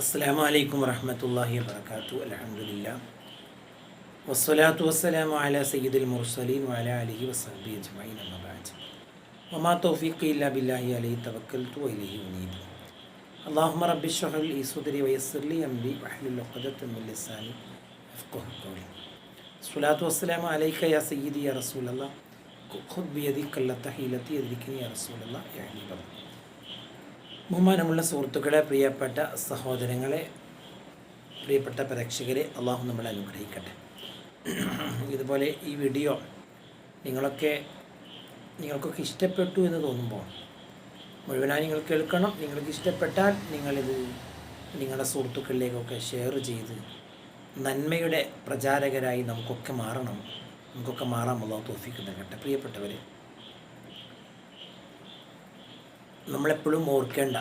അസ്സാം വലൈക്കും വറഹമത്തല്ലാഹി വാത്തു അലഹമില്ല വസ്സലാത്തു വസ്സലാമു അല സയ്യിദുൽ മുർസലീൻ വഅല അലിഹി വസഹബി അജ്മഈൻ അമ്മാ ബഅദ് വമാ തൗഫീഖി ഇല്ലാ ബില്ലാഹി അലൈഹി തവക്കൽതു വഇലൈഹി ഉനീബ് അല്ലാഹുമ്മ റബ്ബി ഇശ്റഹ് ലി സദ്രി വയസ്സിർ ലി അംരി വഹ്ലുൽ ഉഖ്ദത മിൻ ലിസാനി യഫ്ഖഹു ഖൗലി സ്വലാത്തു വസ്സലാമു അലൈക യാ സയ്യിദി യാ റസൂലല്ലാഹ് ഖുദ് ബിയദിക അല്ലത ഹീലതി യദ്രികനി യാ റസൂലല്ലാഹ് യാ ഹബീബല്ലാഹ് ബഹുമാനമുള്ള സുഹൃത്തുക്കളെ പ്രിയപ്പെട്ട സഹോദരങ്ങളെ പ്രിയപ്പെട്ട പ്രേക്ഷകരെ അള്ളാഹു നമ്മളെ അനുഗ്രഹിക്കട്ടെ. ഇതുപോലെ ഈ വീഡിയോ നിങ്ങളൊക്കെ നിങ്ങൾക്കൊക്കെ ഇഷ്ടപ്പെട്ടു എന്ന് തോന്നുമ്പോൾ മുഴുവനായി നിങ്ങൾ കേൾക്കണം. നിങ്ങൾക്ക് ഇഷ്ടപ്പെട്ടാൽ നിങ്ങളിത് നിങ്ങളുടെ സുഹൃത്തുക്കളിലേക്കൊക്കെ ഷെയർ ചെയ്ത് നന്മയുടെ പ്രചാരകരായി നമുക്കൊക്കെ മാറണം. നമുക്കൊക്കെ മാറാൻ അള്ളാഹു തോഫിക്ക് നൽകട്ടെ. പ്രിയപ്പെട്ടവരെ നമ്മളെപ്പോഴും ഓർക്കേണ്ട.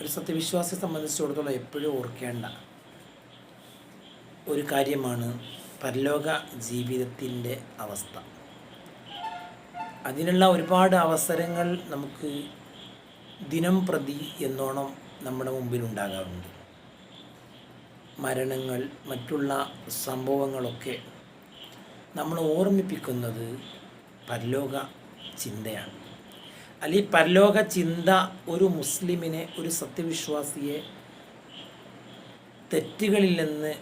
ഒരു സത്യവിശ്വാസിയെ സംബന്ധിച്ചിടത്തോളം എപ്പോഴും ഓർക്കേണ്ട ഒരു കാര്യമാണ് പരലോക ജീവിതത്തിന്റെ അവസ്ഥ. അതിനുള്ള ഒരുപാട് അവസരങ്ങൾ നമുക്ക് ദിനം പ്രതി എന്നോണം നമ്മുടെ മുമ്പിൽ ഉണ്ടാകാറുണ്ട്. മരണങ്ങൾ മറ്റുള്ള സംഭവങ്ങളൊക്കെ നമ്മൾ ഓർമ്മിപ്പിക്കുന്നത് പരലോക ചിന്തയാണ്. അല്ലെങ്കിൽ പരലോക ചിന്ത ഒരു മുസ്ലിമിനെ ഒരു സത്യവിശ്വാസിയെ തെറ്റുകളിൽ നിന്ന്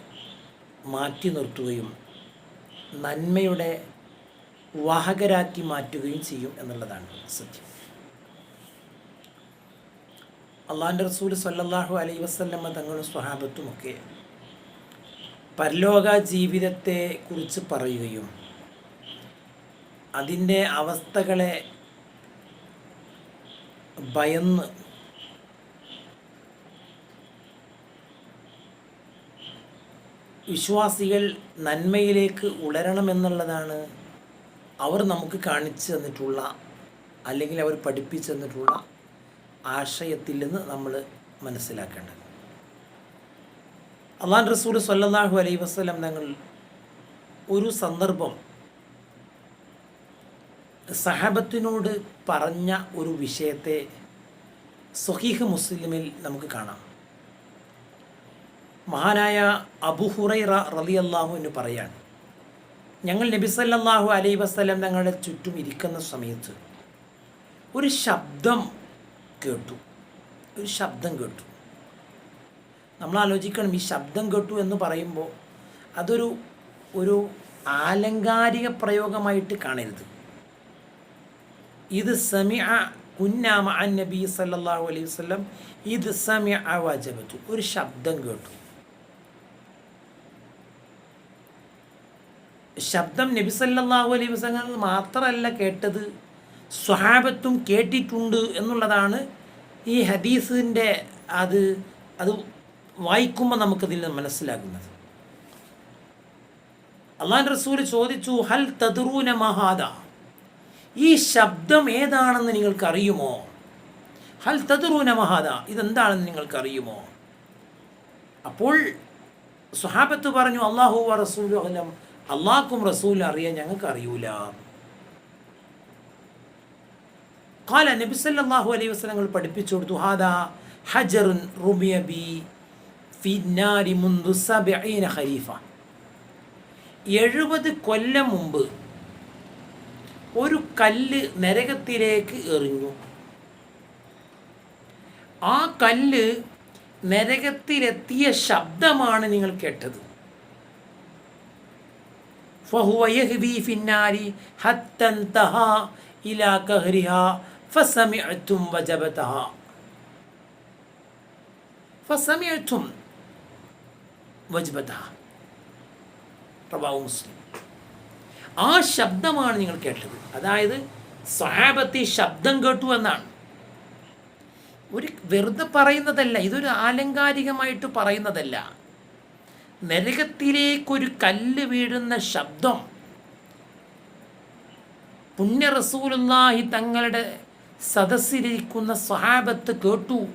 മാറ്റി നിർത്തുകയും നന്മയുടെ വാഹകരാക്കി മാറ്റുകയും ചെയ്യും എന്നുള്ളതാണ് സത്യം. അള്ളാഹിന്റെ റസൂൽ സല്ലാഹു അലൈ വസ്ല്ലമ്മ തങ്ങളും സ്വഹാബത്തുമൊക്കെ പരലോക ജീവിതത്തെ കുറിച്ച് പറയുകയും അതിന്റെ അവസ്ഥകളെ ഭയന്ന്. വിശ്വാസികൾ നന്മയിലേക്ക് ഉളരണമെന്നുള്ളതാണ് അവർ നമുക്ക് കാണിച്ചു തന്നിട്ടുള്ള അല്ലെങ്കിൽ അവർ പഠിപ്പിച്ചു തന്നിട്ടുള്ള ആശയത്തിൽ നിന്ന് നമ്മൾ മനസ്സിലാക്കേണ്ടത്. അള്ളാൻ റസൂൽ സല്ലാഹു അലൈ വസ്ലം തങ്ങൾ ഒരു സന്ദർഭം സഹാബത്തിനോട് പറഞ്ഞ ഒരു വിഷയത്തെ സഹീഹ് മുസ്ലിമിൽ നമുക്ക് കാണാം. മഹാനായ അബുഹുറൈറ റലി അള്ളാഹു എന്ന് പറയാണ് ഞങ്ങൾ നബി സല്ലാഹു അലൈ വസ്ലം ഞങ്ങളുടെ ചുറ്റും ഇരിക്കുന്ന സമയത്ത് ഒരു ശബ്ദം കേട്ടു. ഒരു ശബ്ദം കേട്ടു. നമ്മൾ ആലോചിക്കണം ഈ ശബ്ദം കേട്ടു എന്ന് പറയുമ്പോൾ അതൊരു ഒരു ആലങ്കാരിക പ്രയോഗമായിട്ട് കാണരുത്. ഇത് സമി കുന്നാമ അൻ നബി സല്ലല്ലാഹു അലൈഹി വസല്ലം. ഇത് സമി വജബത്തു ഒരു ശബ്ദം കേട്ടു. ശബ്ദം നബി സല്ലാഹു അലൈഹി വസല്ലം മാത്രമല്ല കേട്ടത്. സ്വഹാബത്തും കേട്ടിട്ടുണ്ട് എന്നുള്ളതാണ് ഈ ഹദീസിന്റെ അത് അത് വായിക്കുമ്പോൾ നമുക്കതിൽ നിന്ന് മനസ്സിലാക്കുന്നത് അള്ളാൻ റസൂൽ ചോദിച്ചു ഹൽ തദ്റൂന മഹാദ ഈ ശബ്ദം ഏതാണെന്ന് നിങ്ങൾക്കറിയുമോ? ഹൽ തദ്റൂന മഹാദ ഇതെന്താണെന്ന് നിങ്ങൾക്കറിയുമോ? അപ്പോൾ സുഹാബത്ത് പറഞ്ഞു അള്ളാഹു റസൂലു അള്ളാഹ്ക്കും റസൂൽ അറിയാൻ ഞങ്ങൾക്ക് അറിയൂല കാല നബിസല്ലാഹു അലൈഹി വസല്ലങ്ങൾ പഠിപ്പിച്ചു കൊടുത്തു ഹാദ ഹജറുൻ റുമിയ ബി ഫിന്നാരി മുന്തു സബഈന ഖലീഫ. എഴുപത് കൊല്ലം മുമ്പ് ഒരു കല്ല് നരകത്തിലേക്ക് എറിഞ്ഞു. ആ കല്ല് നരകത്തിലെത്തിയ ശബ്ദമാണ് നിങ്ങൾ കേട്ടത്. റവാഹു മുസ്ലിം. ആ ശബ്ദമാണ് നിങ്ങൾ കേട്ടത്. അതായത് സ്വഹാബത്തി ശബ്ദം കേട്ടു എന്നാണ്. ഒരു വെറുതെ പറയുന്നതല്ല ഇതൊരു ആലങ്കാരികമായിട്ട് പറയുന്നതല്ല. നരകത്തിലേക്കൊരു കല്ല് വീഴുന്ന ശബ്ദം പുണ്യ റസൂലുള്ളാഹി തങ്ങളുടെ സദസ്സിലിരിക്കുന്ന സ്വഹാബത്ത് കേട്ടു.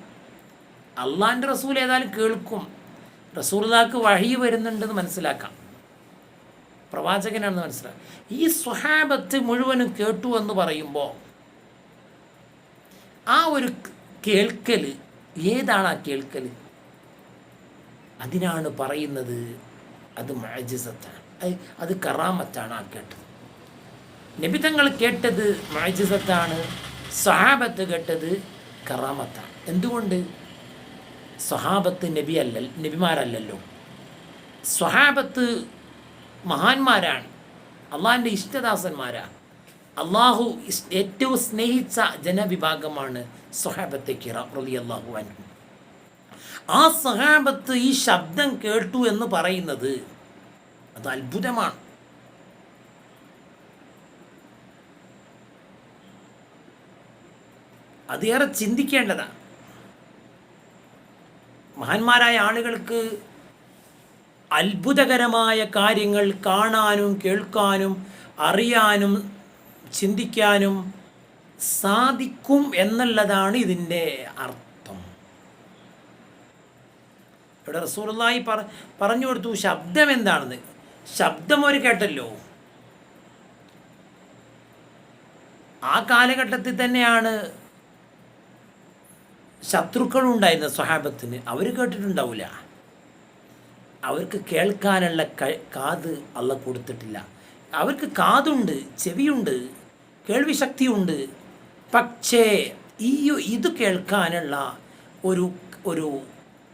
അള്ളാന്റെ റസൂൽ ഏതായാലും കേൾക്കും. റസൂലുള്ളാഹ്ക്ക് വഴി വരുന്നുണ്ടെന്ന് മനസ്സിലാക്കാം. പ്രവാചകനാണെന്ന് മനസ്സിലാക്കുക ഈ സ്വഹാബത്ത് മുഴുവനും കേട്ടു എന്ന് പറയുമ്പോൾ ആ ഒരു കേൾക്കൽ ഏതാണ് ആ കേൾക്കൽ അതിനാണ് പറയുന്നത് അത് മഴജിസത്താണ് അത് കറാമത്താണ് ആ കേട്ടത്. നിബിതങ്ങൾ കേട്ടത് മഴജിസത്താണ് സഹാബത്ത് കേട്ടത് കറാമത്താണ്. എന്തുകൊണ്ട്? സ്വഹാബത്ത് നബി അല്ല നബിമാരല്ലല്ലോ. സ്വഹാബത്ത് മഹാന്മാരാണ്. അള്ളാഹിന്റെ ഇഷ്ടദാസന്മാരാണ് അള്ളാഹു ഏറ്റവും സ്നേഹിച്ച ജനവിഭാഗമാണ് സ്വഹാബത്തെ കിറ റലി അള്ളാഹു അനു ആ സഹാബത്ത് ഈ ശബ്ദം കേട്ടു എന്ന് പറയുന്നത് അത് അത്ഭുതമാണ്. അതേറെ ചിന്തിക്കേണ്ടതാണ്. മഹാന്മാരായ ആളുകൾക്ക് അത്ഭുതകരമായ കാര്യങ്ങൾ കാണാനും കേൾക്കാനും അറിയാനും ചിന്തിക്കാനും സാധിക്കും എന്നുള്ളതാണ് ഇതിന്റെ അർത്ഥം. ഇവിടെ റസൂറുള്ളായി പറ പറഞ്ഞു കൊടുത്തു ശബ്ദം എന്താണെന്ന്? ശബ്ദം ഒരു കേട്ടല്ലോ. ആ കാലഘട്ടത്തിൽ തന്നെയാണ് ശത്രുക്കളുണ്ടായിരുന്ന സ്വഹാബത്തിന്. അവർ കേട്ടിട്ടുണ്ടാവില്ല അവർക്ക് കേൾക്കാനുള്ള കാത് അള്ള കൊടുത്തിട്ടില്ല. അവർക്ക് കാതുണ്ട് ചെവിയുണ്ട് കേൾവി ശക്തിയുണ്ട് പക്ഷേ ഈ ഇത് കേൾക്കാനുള്ള ഒരു ഒരു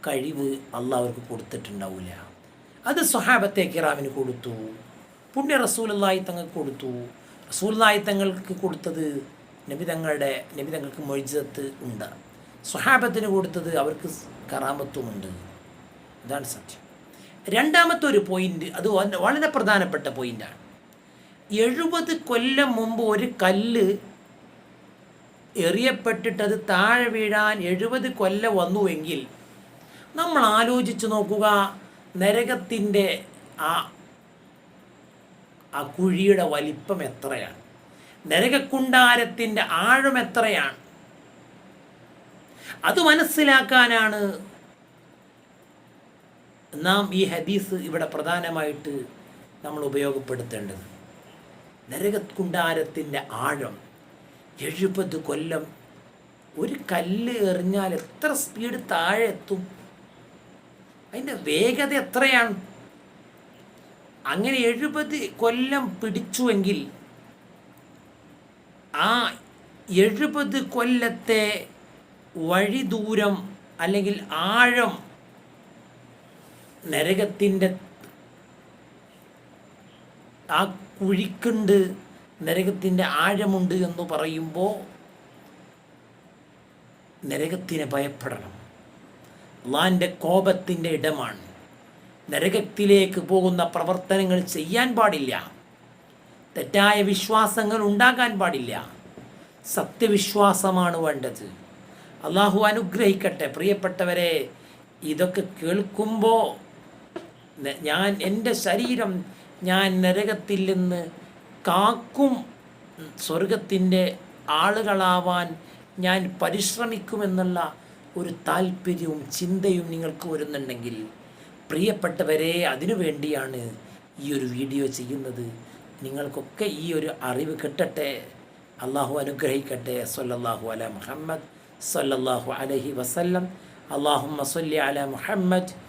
കഴിവ് അല്ല അവർക്ക് കൊടുത്തിട്ടുണ്ടാവില്ല അത് സ്വഹാബത്തെ കിറാമിന് കൊടുത്തു. പുണ്യ റസൂലായി തങ്ങൾക്ക് കൊടുത്തു. റസൂലായി തങ്ങൾക്ക് കൊടുത്തത് നബിതങ്ങളുടെ നബിതങ്ങൾക്ക് മൊഴിജത്ത് ഉണ്ട്. സ്വഹാബത്തിന് കൊടുത്തത് അവർക്ക് കറാമത്വമുണ്ട് ഇതാണ് സത്യം. രണ്ടാമത്തെ ഒരു പോയിന്റ് അത് വളരെ പ്രധാനപ്പെട്ട പോയിന്റാണ് എഴുപത് കൊല്ലം മുമ്പ് ഒരു കല്ല് എറിയപ്പെട്ടിട്ടത് താഴെ വീഴാൻ എഴുപത് കൊല്ലം വന്നുവെങ്കിൽ നമ്മൾ ആലോചിച്ച് നോക്കുക നരകത്തിന്റെ ആ ആ കുഴിയുടെ വലിപ്പം എത്രയാണ്? നരകക്കുണ്ടാരത്തിന്റെ ആഴം എത്രയാണ്? അത് മനസ്സിലാക്കാനാണ് നാം ഈ ഹദീസ് ഇവിടെ പ്രധാനമായിട്ട് നമ്മൾ ഉപയോഗപ്പെടുത്തേണ്ടത്. നരകക്കുണ്ടാരത്തിന്റെ ആഴം എഴുപത് കൊല്ലം ഒരു കല്ല് എറിഞ്ഞാൽ എത്ര സ്പീഡ് താഴെ എത്തും? അതിന്റെ വേഗത എത്രയാണ്? അങ്ങനെ എഴുപത് കൊല്ലം പിടിച്ചുവെങ്കിൽ ആ എഴുപത് കൊല്ലത്തെ വഴി ദൂരം അല്ലെങ്കിൽ ആഴം നരകത്തിന്റെ ആ കുഴിക്കുണ്ട് നരകത്തിന്റെ ആഴമുണ്ട് എന്ന് പറയുമ്പോൾ നരകത്തിനെ ഭയപ്പെടണം. അള്ളാന്റെ കോപത്തിന്റെ ഇടമാണ്. നരകത്തിലേക്ക് പോകുന്ന പ്രവർത്തനങ്ങൾ ചെയ്യാൻ പാടില്ല. തെറ്റായ വിശ്വാസങ്ങൾ ഉണ്ടാകാൻ പാടില്ല. സത്യവിശ്വാസമാണ് വേണ്ടത്. അള്ളാഹു അനുഗ്രഹിക്കട്ടെ. പ്രിയപ്പെട്ടവരെ ഇതൊക്കെ കേൾക്കുമ്പോൾ ഞാൻ എന്റെ ശരീരം ഞാൻ നരകത്തിൽ നിന്ന് കാക്കും സ്വർഗത്തിന്റെ ആളുകളാവാൻ ഞാൻ പരിശ്രമിക്കുമെന്നുള്ള ഒരു താല്പര്യവും ചിന്തയും നിങ്ങൾക്ക് വരുന്നുണ്ടെങ്കിൽ പ്രിയപ്പെട്ടവരെ അതിനു വേണ്ടിയാണ് ഈ ഒരു വീഡിയോ ചെയ്യുന്നത്. നിങ്ങൾക്കൊക്കെ ഈ ഒരു അറിവ് കിട്ടട്ടെ. അള്ളാഹു അനുഗ്രഹിക്കട്ടെ. സൊല്ലാഹു അല മുഹമ്മദ് സൊല്ലാഹു അലഹി വസല്ലം. അള്ളാഹുമ്മ സല്ലി അല മുഹമ്മദ്